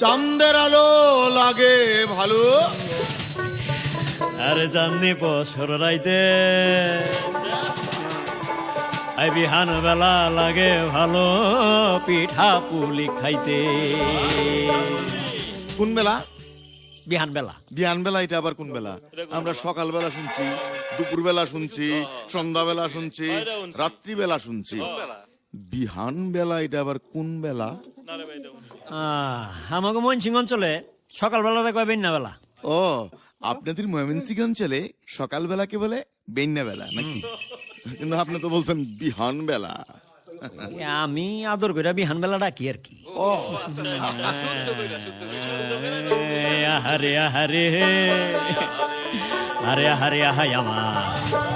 চান্দের আলো লাগে ভালো। আরে চাঁদনি পছর রাইতে। আই বিহান বেলা লাগে ভালো পিঠা পুলি খাইতে। কোন বেলা? বিহান বেলা। বিয়ান বেলা এটা আবার কোন বেলা? আমরা সকাল বেলা শুনছি দুপুর বেলা শুনছি সন্ধ্যা বেলা শুনছি। রাত্রি বেলা? শুনছি বিহান বেলা এটা আবার কোন বেলা? আমাকে মনসিং অঞ্চলে সকালবেলাটা কয় বেন্যা বেলা ও আপনাদের ময়মনসিংহ অঞ্চলে সকাল বেলাকে বলে বেন্যা বেলা নাকি? কিন্তু আপনি তো বলছেন বিহান বেলা আমি আদর করে বিহান বেলা ডাকি আর কি। আহারে আহারে। আরে আহারে আহাই আমার।